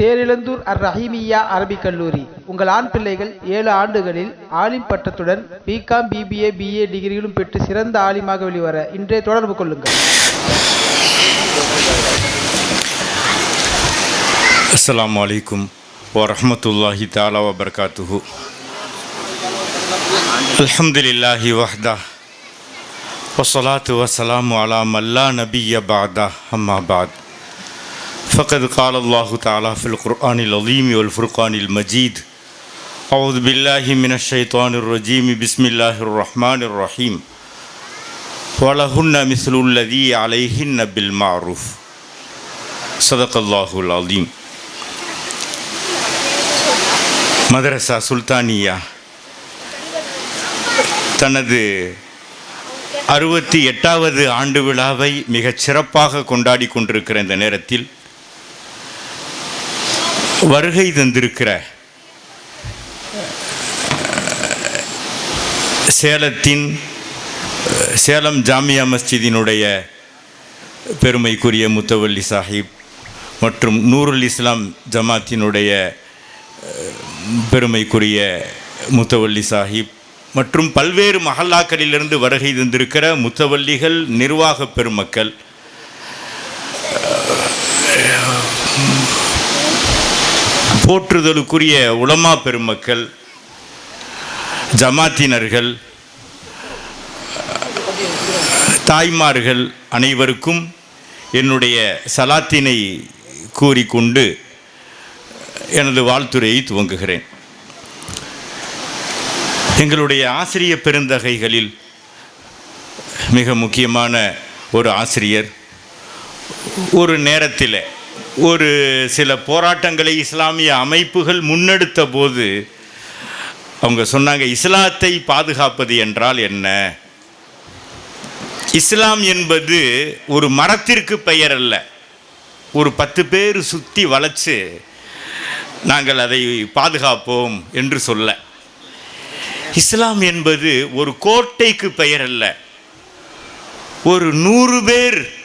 தேரிழந்தூர் அர் ரஹீமியா அரபிக் கல்லூரி. உங்கள் ஆண் பிள்ளைகள் ஏழு ஆண்டுகளில் ஆலிம் பட்டத்துடன் பிகாம் பிபிஏ பிஏ டிகிரிகளும் பெற்று சிறந்த ஆலிமாக வெளிவர இன்றே தொடர்பு கொள்ளுங்கள். அஸ்ஸலாமு வலைக்கும் வரமத்துல்லாஹி தாலா வபர்காத்துஹு. அல்ஹம்துலில்லாஹி வஹ்தா. வஸ்ஸலாத்து வசலாம் அலா மல்லா நபிய பாதா. அம்மா பாத். فقد قال الله تعالى في القرآن العظيم والفرقان المجيد أعوذ بالله من الشيطان الرجيم بسم الله الرحمن الرحيم ولهن مثل الذي عليهن بالمعروف صدق الله العظيم மதரசா சுல்தானியா தனது அறுபத்தி எட்டாவது ஆண்டு விழாவை மிகச் சிறப்பாக கொண்டாடி கொண்டிருக்கிற இந்த நேரத்தில் வருகை தந்திருக்கிற சேலத்தின் சேலம் ஜாமியா மஸ்ஜிதினுடைய பெருமைக்குரிய முத்தவல்லி சாஹிப் மற்றும் நூருல் இஸ்லாம் ஜமாத்தினுடைய பெருமைக்குரிய முத்தவல்லி சாஹிப் மற்றும் பல்வேறு மஹல்லாக்களிலிருந்து வருகை தந்திருக்கிற முத்தவல்லிகள் நிர்வாக பெருமக்கள் போற்றுதலுக்குரிய உலமா பெருமக்கள் ஜமாத்தினர்கள் தாய்மார்கள் அனைவருக்கும் என்னுடைய சலாத்தினை கூறிக்கொண்டு எனது வாழ்த்துறையை துவங்குகிறேன். எங்களுடைய ஆசிரிய பெருந்தகைகளில் மிக முக்கியமான ஒரு ஆசிரியர். ஒரு நேரத்தில் ஒரு சில போராட்டங்களை இஸ்லாமிய அமைப்புகள் முன்னெடுத்த போது அவங்க சொன்னாங்க இஸ்லாத்தை பாதுகாப்பது என்றால் என்ன? இஸ்லாம் என்பது ஒரு மரத்திற்கு பெயர் அல்ல. ஒரு பத்து பேர் சுற்றி வளைச்சு நாங்கள் அதை பாதுகாப்போம் என்று சொல்ல. இஸ்லாம் என்பது ஒரு கோட்டைக்கு பெயர் அல்ல. ஒரு நூறு பேர்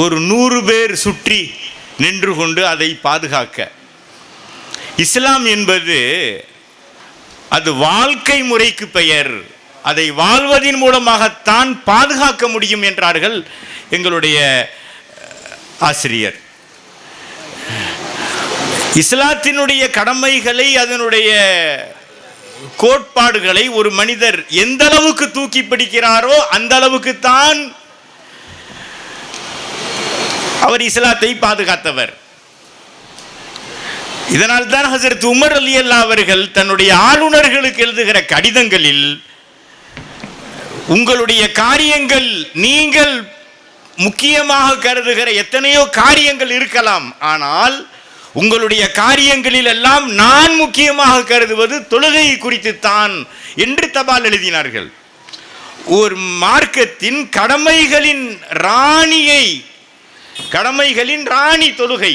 ஒரு நூறு பேர் சுற்றி நின்று கொண்டு அதை பாதுகாக்க. இஸ்லாம் என்பது அது வாழ்க்கை முறைக்கு பெயர். அதை வாழ்வதின் மூலமாகத்தான் பாதுகாக்க முடியும் என்றார்கள் எங்களுடைய ஆசிரியர். இஸ்லாத்தினுடைய கடமைகளை அதனுடைய கோட்பாடுகளை ஒரு மனிதர் எந்த அளவுக்கு தூக்கி பிடிக்கிறாரோ அந்த அளவுக்கு தான் அவர் இஸ்லாத்தை பாதுகாத்தவர். இதனால் தான் ஹசரத் உமர் அலி அல்லா அவர்கள் தன்னுடைய ஆளுநர்களுக்கு எழுதுகிற கடிதங்களில் உங்களுடைய காரியங்கள் நீங்கள் முக்கியமாக கருதுகிற எத்தனையோ காரியங்கள் இருக்கலாம். ஆனால் உங்களுடைய காரியங்களில் எல்லாம் நான் முக்கியமாக கருதுவது தொழுகை குறித்து தான் என்று தபால் எழுதினார்கள். ஒரு மார்க்கத்தின் கடமைகளின் ராணியை கடமைகளின் ராணி தொழுகை.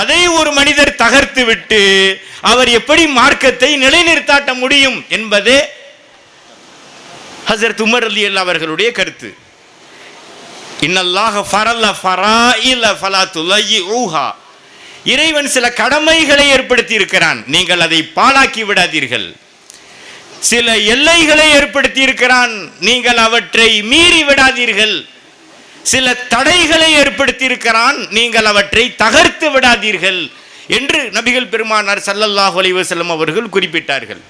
அதை ஒரு மனிதர் தகர்த்து விட்டு அவர் எப்படி மார்க்கத்தை நிலைநிறுத்தாட்ட முடியும் என்பதே ஹசரத் உமர் அலி அல்லா அவர்களுடைய கருத்து. இன்னல்லாக ஃபரல்ல ஃபராயில ஃபலா துலயி ஊஹா இறைவன் சில கடமைகளை ஏற்படுத்தி இருக்கிறான் நீங்கள் அதை பாழாக்கி விடாதீர்கள். சில எல்லைகளை ஏற்படுத்தி இருக்கிறான் நீங்கள் அவற்றை மீறி விடாதீர்கள். சில தடைகளை ஏற்படுத்தி இருக்கிறான் நீங்கள் அவற்றை தகர்த்து விடாதீர்கள் என்று நபிகள் பெருமானார் சல்லல்லாஹ் அலிவசல்லம் அவர்கள் குறிப்பிட்டார்கள்.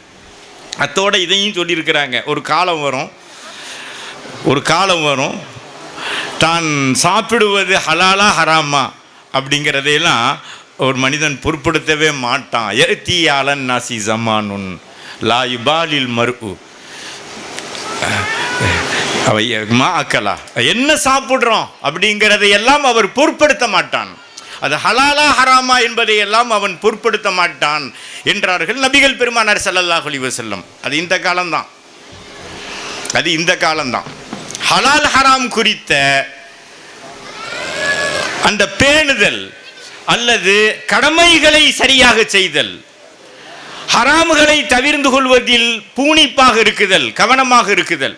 அத்தோடு இதையும் சொல்லியிருக்கிறாங்க. ஒரு காலம் வரும். ஒரு காலம் வரும். தான் சாப்பிடுவது ஹலாலா ஹராமா அப்படிங்கிறதையெல்லாம் ஒரு மனிதன் பொருட்படுத்தவே மாட்டான். எத்தி நாசி ஜமானுன் லாயுபாலில் யுபாலில் அக்கலா. என்ன சாப்பிட்றோம் அப்படிங்கிறதை எல்லாம் அவர் பொருட்படுத்த மாட்டான். அது ஹலாலா ஹராமா என்பதை எல்லாம் அவன் பொருட்படுத்த மாட்டான் என்றார்கள் நபிகள் பெருமானார் சல்லல்லாஹ் அலி செல்லும் அது இந்த காலம்தான். அது இந்த காலம்தான். ஹலால் ஹராம் குறித்த அந்த பேணுதல் அல்லது கடமைகளை சரியாக செய்தல் ஹராம்களை தவிர்ந்து கொள்வதில் பூணிப்பாக இருக்குதல் கவனமாக இருக்குதல்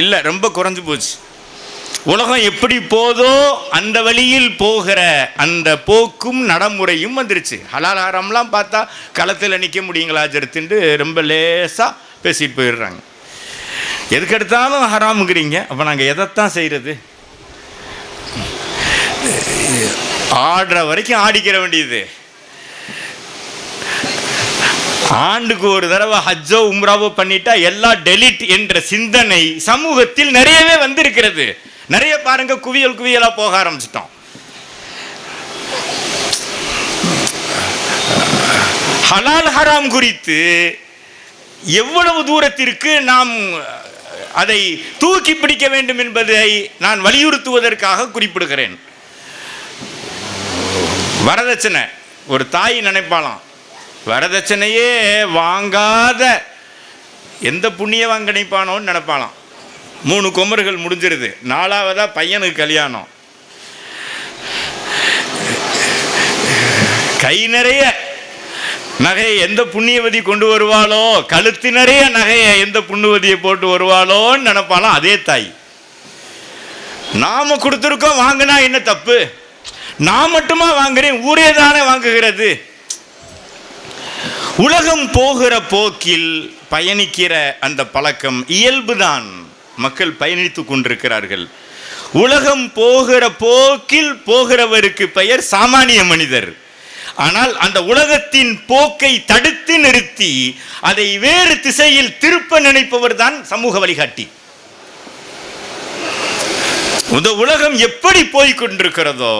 இல்லை ரொம்ப குறைஞ்சு போச்சு. உலகம் எப்படி போதோ அந்த வழியில் போகிற அந்த போக்கும் நடைமுறையும் வந்துருச்சு. ஹலாலாரம்லாம் பார்த்தா களத்தில் நிற்க முடியுங்களா ஜெருத்துன்ட்டு ரொம்ப லேசாக பேசிட்டு போயிடுறாங்க. எதுக்கெடுத்தாலும் ஹராமுங்கிறீங்க. அப்போ நாங்கள் எதைத்தான் செய்கிறது ஆடுற வரைக்கும் ஆடிக்கிற வேண்டியது. ஆண்டுக்கு ஒரு தடவை ஹஜ்ஜோ உம்ராவோ பண்ணிட்டா எல்லா டெலிட் என்ற சிந்தனை சமூகத்தில் நிறையவே வந்திருக்கிறது. நிறைய பாருங்க குவியல் குவியலா போக ஆரம்பிச்சிட்டோம். ஹலால் ஹராம் குறித்து எவ்வளவு தூரத்திற்கு நாம் அதை தூக்கி பிடிக்க வேண்டும் என்பதை நான் வலியுறுத்துவதற்காக குறிப்பிடுகிறேன். வரதட்சணை ஒரு தாய் நினைப்பாளாம். வரதட்சணையே வாங்காத எந்த புண்ணியவான் கிடைப்பானோன்னு நினைப்பாளாம். மூணு குமர்கள் முடிஞ்சிருது. நாலாவதா பையனுக்கு கல்யாணம். கை நிறைய நகையை எந்த புண்ணியவதி கொண்டு வருவாளோ கழுத்து நிறைய நகையை எந்த புண்ணியவதியை போட்டு வருவாளோன்னு நினைப்பாளாம் அதே தாய். நாம கொடுத்துருக்கோம் வாங்கினா என்ன தப்பு? நான் மட்டுமா வாங்குறேன் ஊரே தானே வாங்குகிறது? உலகம் போகிற போக்கில் பயணிக்கிற அந்த பழக்கம் இயல்புதான். மக்கள் பயணித்து கொண்டிருக்கிறார்கள். உலகம் போகிற போக்கில் போகிறவருக்கு பெயர் சாமானிய மனிதர். ஆனால் அந்த உலகத்தின் போக்கை தடுத்து நிறுத்தி அதை வேறு திசையில் திருப்ப நினைப்பவர் தான் சமூக வழிகாட்டி. இந்த உலகம் எப்படி போய் கொண்டிருக்கிறதோ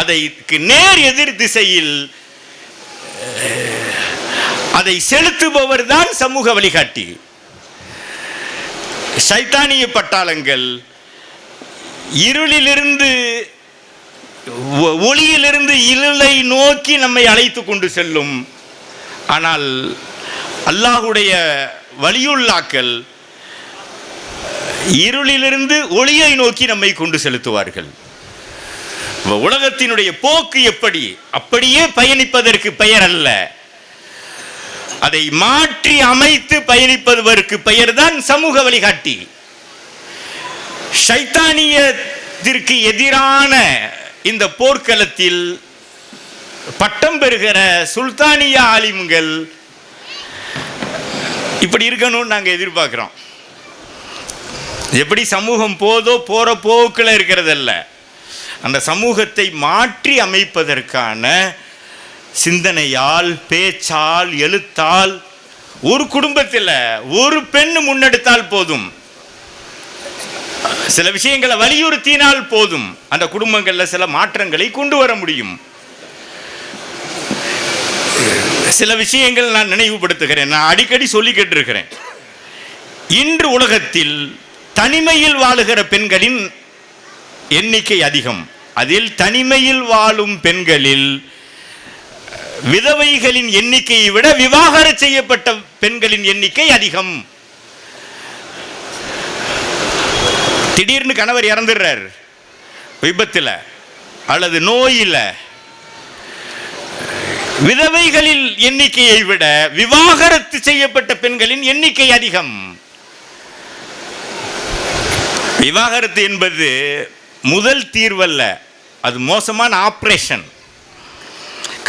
அதைக்கு நேர் எதிர் திசையில் அதை செலுத்துபவர் தான் சமூக வழிகாட்டி. சைத்தானிய பட்டாளங்கள் இருளிலிருந்து ஒ- ஒளியிலிருந்து இருளை நோக்கி நம்மை அழைத்து கொண்டு செல்லும். ஆனால் அல்லாஹுடைய வலியுள்ளாக்கள் இருளிலிருந்து ஒளியை நோக்கி நம்மை கொண்டு செலுத்துவார்கள். உலகத்தினுடைய போக்கு எப்படி? அப்படியே பயணிப்பதற்கு பெயர் அல்ல அதை மாற்றி அமைத்து பயணிப்பதற்கு பெயர்தான் சமூக வழிகாட்டி. சைத்தானியத்திற்கு எதிரான இந்த போர்க்களத்தில் பட்டம் பெறுகிற சுல்தானிய ஆலிம்கள் இப்படி இருக்கணும்னு நாங்கள் எதிர்பார்க்குறோம். எப்படி சமூகம் போதோ போற போக்கில் இருக்கிறதல்ல. அந்த சமூகத்தை மாற்றி அமைப்பதற்கான சிந்தனையால் பேச்சால் எழுத்தால் ஒரு குடும்பத்தில் ஒரு பெண் முன்னெடுத்தால் போதும். சில விஷயங்களை வலியுறுத்தினால் போதும். அந்த குடும்பங்களில் சில மாற்றங்களை கொண்டு வர முடியும். சில விஷயங்கள் நான் நினைவுபடுத்துகிறேன். நான் அடிக்கடி சொல்லிக்கிட்டு இருக்கிறேன் இன்று உலகத்தில் தனிமையில் வாழுகிற பெண்களின் எண்ணிக்கை அதிகம். அதில் தனிமையில் வாழும் பெண்களில் விதவைகளின் எண்ணிக்கையை விட விவாகர செய்யப்பட்ட பெண்களின் எண்ணிக்கை அதிகம். திடீர்னு கணவர் இறந்துடுறார். விபத்தில் அல்லது நோயில். விதவைகளில் எண்ணிக்கையை விட விவாகரத்து செய்யப்பட்ட பெண்களின் எண்ணிக்கை அதிகம். விவாகரத்து என்பது முதல் தீர்வல்ல. அது மோசமான ஆப்ரேஷன்.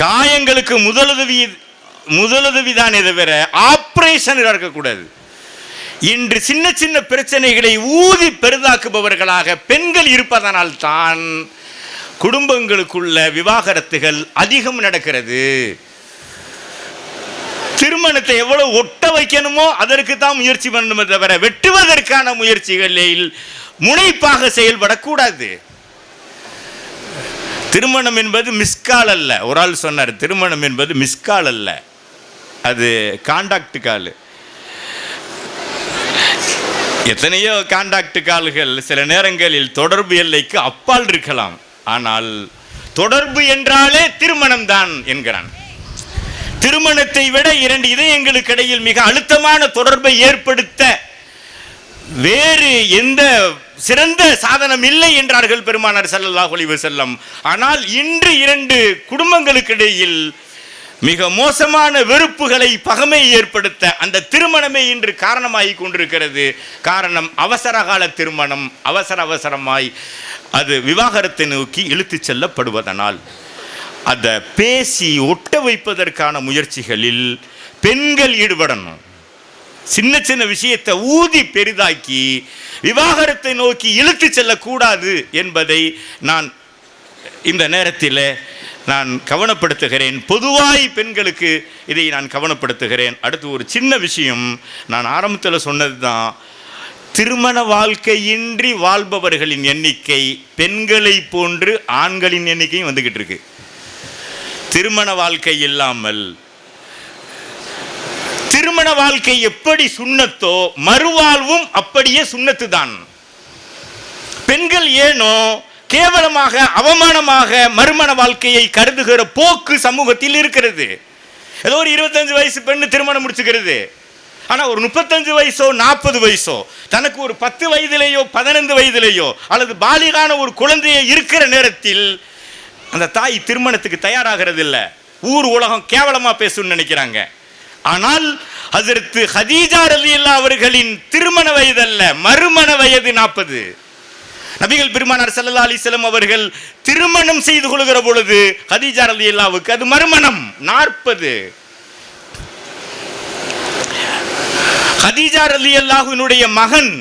காயங்களுக்கு முதலுதவி முதலுதவி தானே தவிர ஆப்ரேஷன் இருக்கக்கூடாது இன்று சின்ன சின்ன பிரச்சனைகளை ஊதி பெரிதாக்குபவர்களாக பெண்கள் இருப்பதனால் தான் குடும்பங்களுக்குள்ள விவாகரத்துகள் அதிகம் நடக்கிறது. திருமணத்தை எவ்வளவு ஒட்ட வைக்கணுமோ அதற்கு தான் முயற்சி பண்ணணுமே தவிர வெட்டுவதற்கான முயற்சிகளில் முனைப்பாக செயல்படக்கூடாது. திருமணம் என்பது மிஸ்கால் அல்ல. ஒரு ஆள் சொன்னார் திருமணம் என்பது மிஸ்கால் அல்ல. அது காண்டாக்ட் கால் எத்தனையோ காண்டாக்ட் கால்கள் சில நேரங்களில் தொடர்பு எல்லைக்கு அப்பால் இருக்கலாம். ஆனால் தொடர்பு என்றாலே திருமணம் தான் என்கிறான். திருமணத்தை விட இரண்டு இதயங்களுக்கு இடையில் மிக அழுத்தமான தொடர்பை ஏற்படுத்த வேறு எந்த சிறந்த சாதனம் இல்லை என்றார்கள் பெருமானார் ஸல்லல்லாஹு ஒளிவு செல்லம் ஆனால் இன்று இரண்டு குடும்பங்களுக்கு இடையில் மிக மோசமான வெறுப்புகளை பகமை ஏற்படுத்த அந்த திருமணமே இன்று காரணமாகி கொண்டிருக்கிறது. காரணம் அவசர கால திருமணம் அவசர அவசரமாய் அது விவாகரத்தை நோக்கி இழுத்துச் செல்லப்படுவதனால். அதை பேசி ஒட்ட வைப்பதற்கான முயற்சிகளில் பெண்கள் ஈடுபடணும். சின்ன சின்ன விஷயத்தை ஊதி பெரிதாக்கி விவாகரத்தை நோக்கி இழுத்துச் செல்லக்கூடாது என்பதை நான் இந்த நேரத்தில் நான் கவனப்படுத்துகிறேன். பொதுவாய் பெண்களுக்கு இதை நான் கவனப்படுத்துகிறேன். அடுத்து ஒரு சின்ன விஷயம் நான் ஆரம்பத்தில் சொன்னது தான் திருமண வாழ்க்கையின்றி வாழ்பவர்களின் எண்ணிக்கை பெண்களை போன்று ஆண்களின் எண்ணிக்கையும் வந்துக்கிட்டு இருக்கு திருமண வாழ்க்கை இல்லாமல் திருமண வாழ்க்கை எப்படி சுண்ணத்தோ மறுவாழ்வும் அப்படியே சுண்ணத்து தான் பெண்கள் ஏனோ கேவலமாக அவமானமாக மறுமண வாழ்க்கையை கருதுகிற போக்கு சமூகத்தில் இருக்கிறது. ஏதோ ஒரு இருபத்தஞ்சு வயசு பெண்ணு திருமணம் முடிச்சுக்கிறது. ஆனால் ஒரு முப்பத்தஞ்சு வயசோ நாற்பது வயசோ தனக்கு ஒரு பத்து வயதிலேயோ பதினைந்து வயதிலேயோ அல்லது பாலிகான ஒரு குழந்தையை இருக்கிற நேரத்தில் அந்த தாய் திருமணத்துக்கு தயாராகிறது இல்லை ஊர் உலகம் கேவலமாக பேசும்னு நினைக்கிறாங்க. ஆனால் அதற்கு ஹதீஜா ரலியல்லா அவர்களின் திருமண வயதல்ல மறுமண வயது நாற்பது நபிகள் பெருமானார் சல்லா அலிஸ்லம் அவர்கள் திருமணம் செய்து கொள்கிற பொழுது ஹதீஜா ரலியல்லாவுக்கு அது மறுமணம் நாற்பது. ஹதீஜா அல்லாஹினுடைய மகன்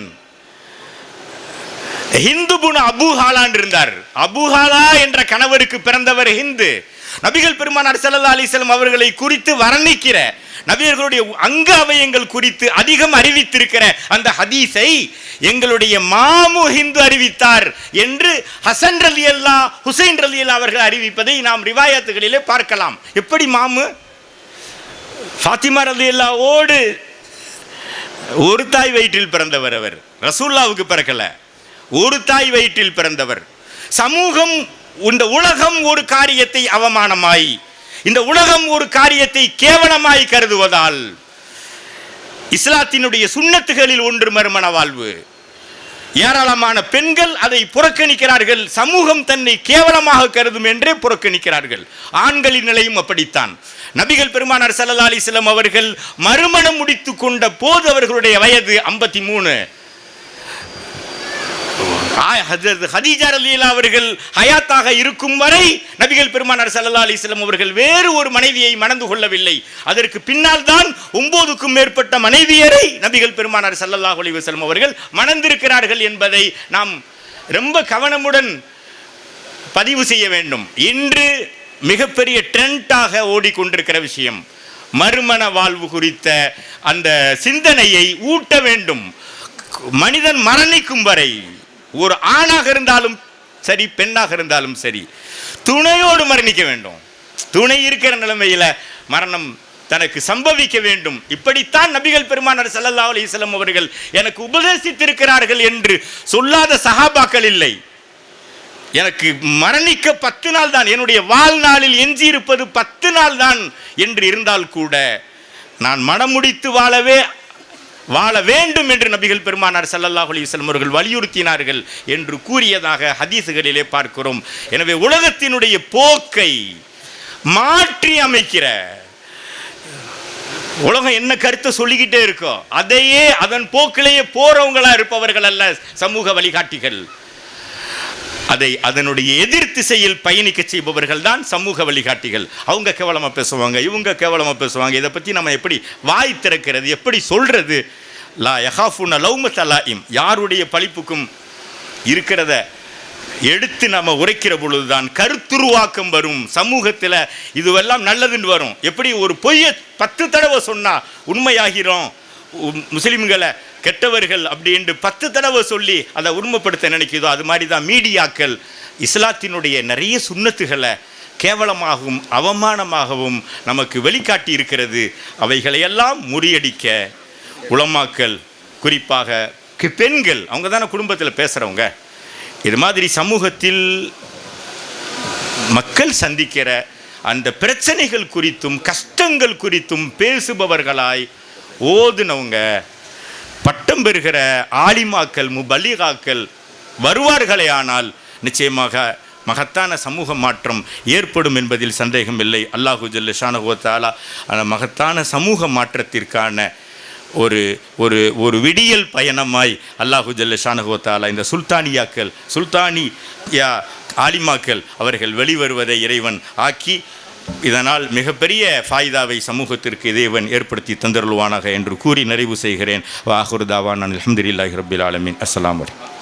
ஹிந்து புன் அபு ஹாலான் இருந்தார். அபுஹாலா என்ற கணவருக்கு பிறந்தவர் ஹிந்து. நபிகள் பெருமானார் செல்லல்லா அலைஹி அவர்களை குறித்து வர்ணிக்கிற நபியர்களுடைய அங்க அவயங்கள் குறித்து அதிகம் அறிவித்திருக்கிற அந்த ஹதீஸை எங்களுடைய மாமு ஹிந்து அறிவித்தார் என்று ஹசன் ரலி அல்லா ஹுசைன் ரலி அல்லா அவர்கள் அறிவிப்பதை நாம் ரிவாயத்துகளிலே பார்க்கலாம். எப்படி மாமு? ஃபாத்திமா ரலி அல்லாவோடு ஒரு தாய் வயிற்றில் பிறந்தவர் அவர். ரசூல்லாவுக்கு பிறக்கல. ஒரு தாய் வயிற்றில் பிறந்தவர். சமூகம் இந்த உலகம் ஒரு காரியத்தை அவமானமாய் இந்த உலகம் ஒரு காரியத்தை கேவலமாய் கருதுவதால் இஸ்லாத்தினுடைய சுண்ணத்துகளில் ஒன்று மறுமண வாழ்வு. ஏராளமான பெண்கள் அதை புறக்கணிக்கிறார்கள் சமூகம் தன்னை கேவலமாக கருதும் என்றே புறக்கணிக்கிறார்கள். ஆண்களின் நிலையும் அப்படித்தான். நபிகள் பெருமானார் சல்லா அலிஸ்லம் அவர்கள் மறுமணம் முடித்து கொண்ட போது அவர்களுடைய வயது ஐம்பத்தி மூணு. ஹதீஜா ரலியல்லா அவர்கள் ஹயாத்தாக இருக்கும் வரை நபிகள் பெருமானார் சல்லா அலைஹி அவர்கள் வேறு ஒரு மனைவியை மணந்து கொள்ளவில்லை. அதற்கு பின்னால் தான் ஒன்பதுக்கும் மேற்பட்ட மனைவியரை நபிகள் பெருமானார் ஸல்லல்லாஹு அலிவசலம் அவர்கள் மணந்திருக்கிறார்கள் என்பதை நாம் ரொம்ப கவனமுடன் பதிவு செய்ய வேண்டும். இன்று மிகப்பெரிய ட்ரெண்டாக ஓடிக்கொண்டிருக்கிற விஷயம் மறுமண வாழ்வு குறித்த அந்த சிந்தனையை ஊட்ட வேண்டும். மனிதன் மரணிக்கும் வரை ஒரு ஆணாக இருந்தாலும் சரி பெண்ணாக இருந்தாலும் சரி துணையோடு மரணிக்க வேண்டும். துணை இருக்கிற நிலைமையில மரணம் தனக்கு சம்பவிக்க வேண்டும். இப்படித்தான் நபிகள் பெருமானார் சல்லா அலிஸ்லம் அவர்கள் எனக்கு உபதேசித்திருக்கிறார்கள் என்று சொல்லாத சஹாபாக்கள் இல்லை. எனக்கு மரணிக்க பத்து நாள் தான் என்னுடைய வாழ்நாளில் எஞ்சியிருப்பது பத்து நாள் தான் என்று இருந்தால் கூட நான் மனம் முடித்து வாழவே வாழ வேண்டும் என்று நபிகள் பெருமானார் சல்லல்லாஹ் அலிவசல்லம் அவர்கள் வலியுறுத்தினார்கள் என்று கூறியதாக ஹதீசுகளிலே பார்க்கிறோம். எனவே உலகத்தினுடைய போக்கை மாற்றி அமைக்கிற உலகம் என்ன கருத்தை சொல்லிக்கிட்டே இருக்கோ அதையே அதன் போக்கிலேயே போறவங்களா இருப்பவர்கள் அல்ல சமூக வழிகாட்டிகள். அதை அதனுடைய எதிர் திசையில் பயணிக்க செய்பவர்கள் தான் சமூக வழிகாட்டிகள். அவங்க கேவலமாக பேசுவாங்க இவங்க கேவலமாக பேசுவாங்க. இதை பற்றி நம்ம எப்படி வாய் திறக்கிறது எப்படி சொல்கிறது லா யஹாஃபுன லௌமத் அலாயிம் யாருடைய பழிப்புக்கும் இருக்கிறத எடுத்து நம்ம உரைக்கிற பொழுதுதான் கருத்துருவாக்கம் வரும். சமூகத்தில் இதுவெல்லாம் நல்லதுன்னு வரும். எப்படி ஒரு பொய்யை பத்து தடவை சொன்னால் உண்மையாகிறோம்? முஸ்லீம்களை கெட்டவர்கள் அப்படின்ட்டு பத்து தடவை சொல்லி அதை உண்மைப்படுத்த நினைக்குதோ அது மாதிரி தான் மீடியாக்கள் இஸ்லாத்தினுடைய நிறைய சுன்னத்துகளை கேவலமாகவும் அவமானமாகவும் நமக்கு வெளிக்காட்டி இருக்கிறது. அவைகளையெல்லாம் முறியடிக்க உளமாக்கல் குறிப்பாக கி- பெண்கள் அவங்க தானே குடும்பத்தில் பேசுகிறவங்க இது மாதிரி சமூகத்தில் மக்கள் சந்திக்கிற அந்த பிரச்சனைகள் குறித்தும் கஷ்டங்கள் குறித்தும் பேசுபவர்களாய் ஓதுனவங்க பட்டம் பெறுகிற ஆலிமாக்கள் முபல்லிகாக்கள் வருவார்களே ஆனால் நிச்சயமாக மகத்தான சமூக மாற்றம் ஏற்படும் என்பதில் சந்தேகம் இல்லை. அல்லாஹு ஜல்ல அந்த மகத்தான சமூக மாற்றத்திற்கான ஒரு ஒரு ஒரு விடியல் பயணமாய் அல்லாஹு ஜல்ல இந்த சுல்தானியாக்கள் சுல்தானி யா ஆலிமாக்கள் அவர்கள் வெளிவருவதை இறைவன் ஆக்கி இதனால் மிகப்பெரிய ஃபாய்தாவை சமூகத்திற்கு இறைவன் ஏற்படுத்தி தந்தருள்வானாக என்று கூறி நிறைவு செய்கிறேன். வாகுர்தாவான் அலமதுல்லாஹி ரபில் ஆலமின். அஸ்லாம் வலைக்கம்